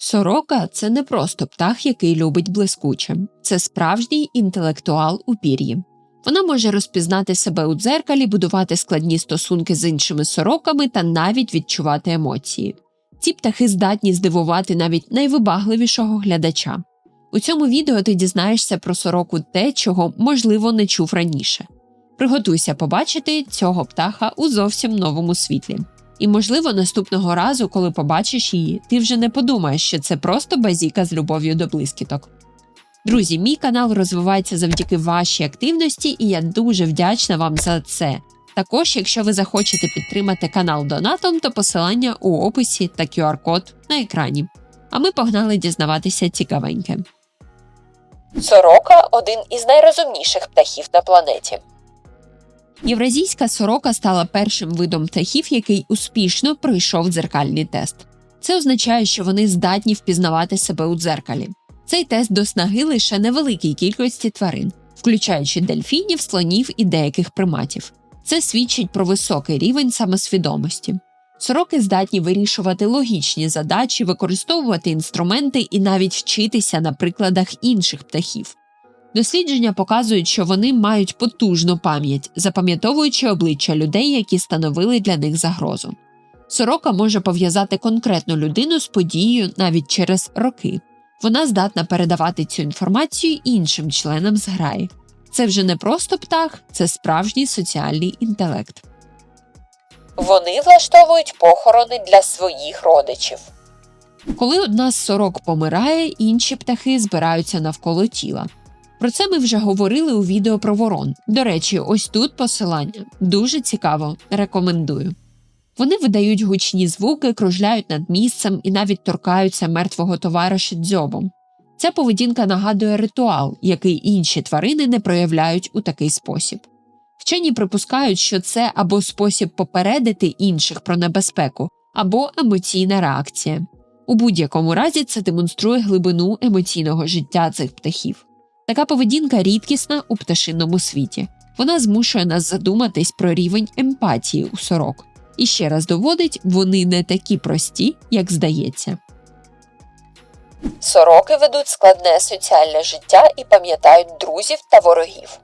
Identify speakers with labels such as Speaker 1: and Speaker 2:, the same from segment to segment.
Speaker 1: Сорока це не просто птах, який любить блискуче, це справжній інтелектуал у пір'ї. Вона може розпізнати себе у дзеркалі, будувати складні стосунки з іншими сороками та навіть відчувати емоції. Ці птахи здатні здивувати навіть найвибагливішого глядача. У цьому відео ти дізнаєшся про сороку те, чого, можливо, не чув раніше. Приготуйся побачити цього птаха у зовсім новому світлі. І, можливо, наступного разу, коли побачиш її, ти вже не подумаєш, що це просто базіка з любов'ю до блискіток. Друзі, мій канал розвивається завдяки вашій активності, і я дуже вдячна вам за це. Також, якщо ви захочете підтримати канал Донатом, то посилання у описі та QR-код на екрані. А ми погнали дізнаватися цікавеньке.
Speaker 2: Сорока один із найрозумніших птахів на планеті.
Speaker 1: Євразійська сорока стала першим видом птахів, який успішно пройшов дзеркальний тест. Це означає, що вони здатні впізнавати себе у дзеркалі. Цей тест до снаги лише невеликій кількості тварин, включаючи дельфінів, слонів і деяких приматів. Це свідчить про високий рівень самосвідомості. Сороки здатні вирішувати логічні задачі, використовувати інструменти і навіть вчитися на прикладах інших птахів. Дослідження показують, що вони мають потужну пам'ять, запам'ятовуючи обличчя людей, які становили для них загрозу. Сорока може пов'язати конкретну людину з подією навіть через роки. Вона здатна передавати цю інформацію іншим членам зграї. Це вже не просто птах, це справжній соціальний інтелект.
Speaker 2: Вони влаштовують похорони для своїх родичів.
Speaker 1: Коли одна з сорок помирає, інші птахи збираються навколо тіла. Про це ми вже говорили у відео про ворон. До речі, ось тут посилання. Дуже цікаво, рекомендую. Вони видають гучні звуки, кружляють над місцем і навіть торкаються мертвого товариша дзьобом. Ця поведінка нагадує ритуал, який інші тварини не проявляють у такий спосіб. Вчені припускають, що це або спосіб попередити інших про небезпеку, або емоційна реакція. У будь-якому разі це демонструє глибину емоційного життя цих птахів. Така поведінка рідкісна у пташинному світі. Вона змушує нас задуматись про рівень емпатії у сорок. І ще раз доводить, вони не такі прості, як здається.
Speaker 2: Сороки ведуть складне соціальне життя і пам'ятають друзів та ворогів.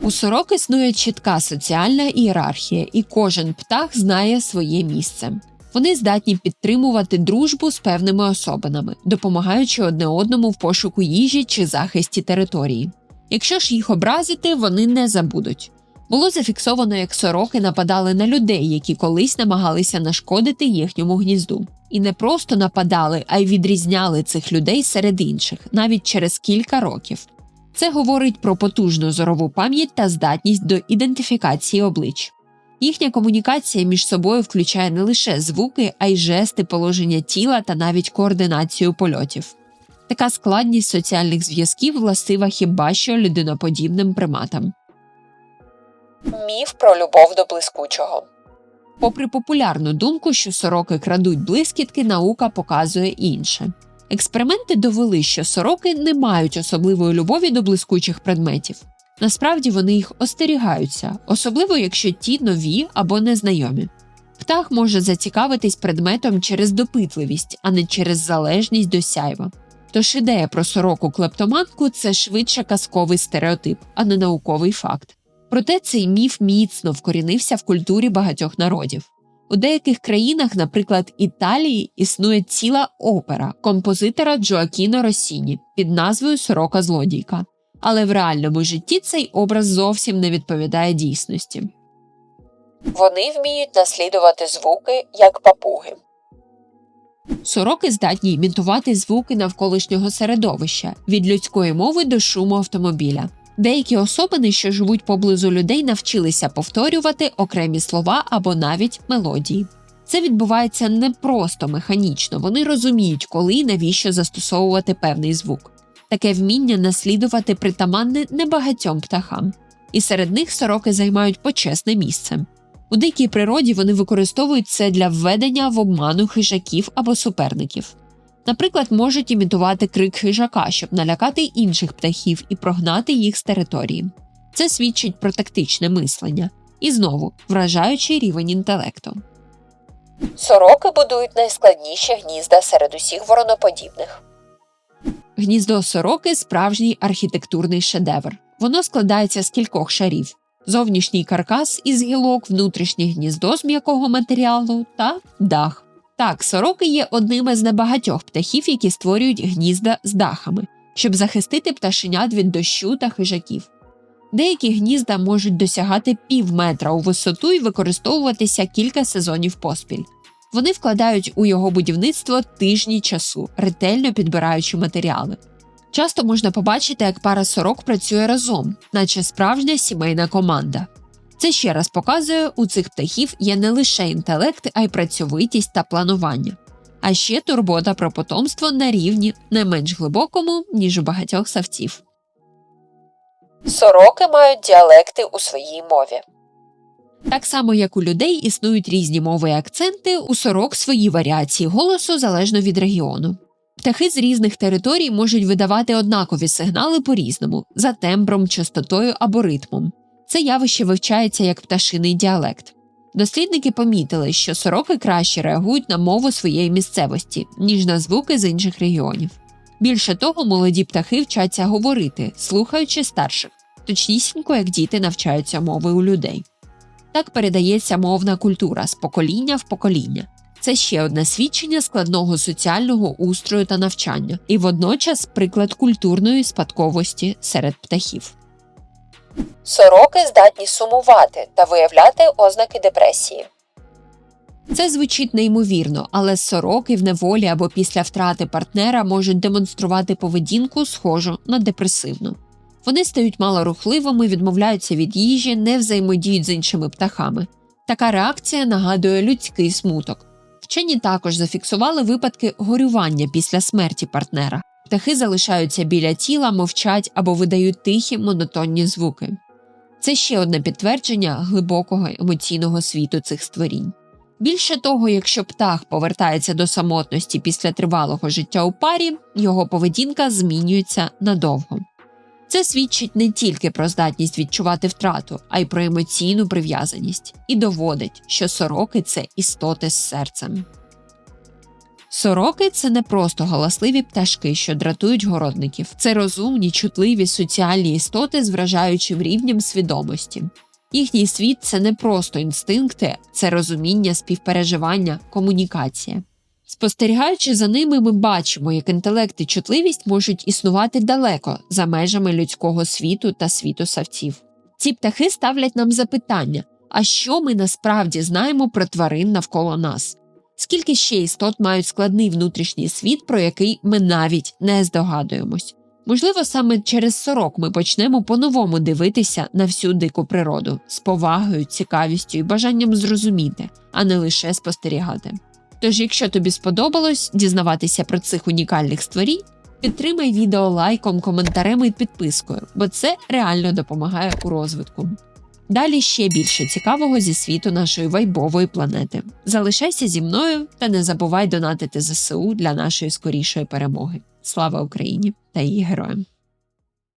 Speaker 1: У сорок існує чітка соціальна ієрархія, і кожен птах знає своє місце. Вони здатні підтримувати дружбу з певними особинами, допомагаючи одне одному в пошуку їжі чи захисті території. Якщо ж їх образити, вони не забудуть. Було зафіксовано, як сороки нападали на людей, які колись намагалися нашкодити їхньому гнізду. І не просто нападали, а й відрізняли цих людей серед інших, навіть через кілька років. Це говорить про потужну зорову пам'ять та здатність до ідентифікації облич. Їхня комунікація між собою включає не лише звуки, а й жести положення тіла та навіть координацію польотів. Така складність соціальних зв'язків властива хіба що людиноподібним приматам.
Speaker 2: Міф про любов до блискучого.
Speaker 1: Попри популярну думку, що сороки крадуть блискітки, наука показує інше. Експерименти довели, що сороки не мають особливої любові до блискучих предметів. Насправді вони їх остерігаються, особливо якщо ті нові або незнайомі. Птах може зацікавитись предметом через допитливість, а не через залежність до сяйва. Тож ідея про сороку клептоманку це швидше казковий стереотип, а не науковий факт. Проте цей міф міцно вкорінився в культурі багатьох народів. У деяких країнах, наприклад, Італії, існує ціла опера композитора Джоакіно Росіні під назвою Сорока злодійка. Але в реальному житті цей образ зовсім не відповідає дійсності.
Speaker 2: Вони вміють наслідувати звуки як папуги.
Speaker 1: Сороки здатні імітувати звуки навколишнього середовища від людської мови до шуму автомобіля. Деякі особини, що живуть поблизу людей, навчилися повторювати окремі слова або навіть мелодії. Це відбувається не просто механічно, вони розуміють, коли і навіщо застосовувати певний звук. Таке вміння наслідувати притаманне небагатьом птахам, і серед них сороки займають почесне місце. У дикій природі вони використовують це для введення в обману хижаків або суперників. Наприклад, можуть імітувати крик хижака, щоб налякати інших птахів і прогнати їх з території. Це свідчить про тактичне мислення і знову вражаючий рівень інтелекту.
Speaker 2: Сороки будують найскладніші гнізда серед усіх вороноподібних.
Speaker 1: Гніздо сороки справжній архітектурний шедевр. Воно складається з кількох шарів: зовнішній каркас із гілок, внутрішнє гніздо з м'якого матеріалу та дах. Так, сороки є одним із небагатьох птахів, які створюють гнізда з дахами, щоб захистити пташенят від дощу та хижаків. Деякі гнізда можуть досягати пів метра у висоту і використовуватися кілька сезонів поспіль. Вони вкладають у його будівництво тижні часу, ретельно підбираючи матеріали. Часто можна побачити, як пара сорок працює разом, наче справжня сімейна команда. Це ще раз показує, у цих птахів є не лише інтелект, а й працьовитість та планування. А ще турбота про потомство на рівні не менш глибокому, ніж у багатьох савців.
Speaker 2: Сороки мають діалекти у своїй мові.
Speaker 1: Так само, як у людей існують різні мови і акценти, у сорок свої варіації голосу залежно від регіону. Птахи з різних територій можуть видавати однакові сигнали по різному за тембром, частотою або ритмом. Це явище вивчається як пташиний діалект. Дослідники помітили, що сороки краще реагують на мову своєї місцевості, ніж на звуки з інших регіонів. Більше того, молоді птахи вчаться говорити, слухаючи старших, точнісінько як діти навчаються мови у людей. Так передається мовна культура з покоління в покоління. Це ще одне свідчення складного соціального устрою та навчання, і водночас приклад культурної спадковості серед птахів.
Speaker 2: Сороки здатні сумувати та виявляти ознаки депресії.
Speaker 1: Це звучить неймовірно, але сороки в неволі або після втрати партнера можуть демонструвати поведінку, схожу на депресивну. Вони стають малорухливими, відмовляються від їжі, не взаємодіють з іншими птахами. Така реакція нагадує людський смуток. Вчені також зафіксували випадки горювання після смерті партнера. Птахи залишаються біля тіла, мовчать або видають тихі монотонні звуки. Це ще одне підтвердження глибокого емоційного світу цих створінь. Більше того, якщо птах повертається до самотності після тривалого життя у парі, його поведінка змінюється надовго. Це свідчить не тільки про здатність відчувати втрату, а й про емоційну прив'язаність і доводить, що сороки це істоти з серцем. Сороки це не просто галасливі пташки, що дратують городників, це розумні, чутливі соціальні істоти з вражаючим рівнем свідомості. Їхній світ це не просто інстинкти, це розуміння, співпереживання, комунікація. Спостерігаючи за ними, ми бачимо, як інтелект і чутливість можуть існувати далеко за межами людського світу та світу савців. Ці птахи ставлять нам запитання: а що ми насправді знаємо про тварин навколо нас? Скільки ще істот мають складний внутрішній світ, про який ми навіть не здогадуємось? Можливо, саме через сорок ми почнемо по-новому дивитися на всю дику природу з повагою, цікавістю і бажанням зрозуміти, а не лише спостерігати. Тож, якщо тобі сподобалось дізнаватися про цих унікальних створінь, підтримай відео лайком, коментарем і підпискою, бо це реально допомагає у розвитку. Далі ще більше цікавого зі світу нашої вайбової планети. Залишайся зі мною та не забувай донатити ЗСУ для нашої скорішої перемоги. Слава Україні та її героям!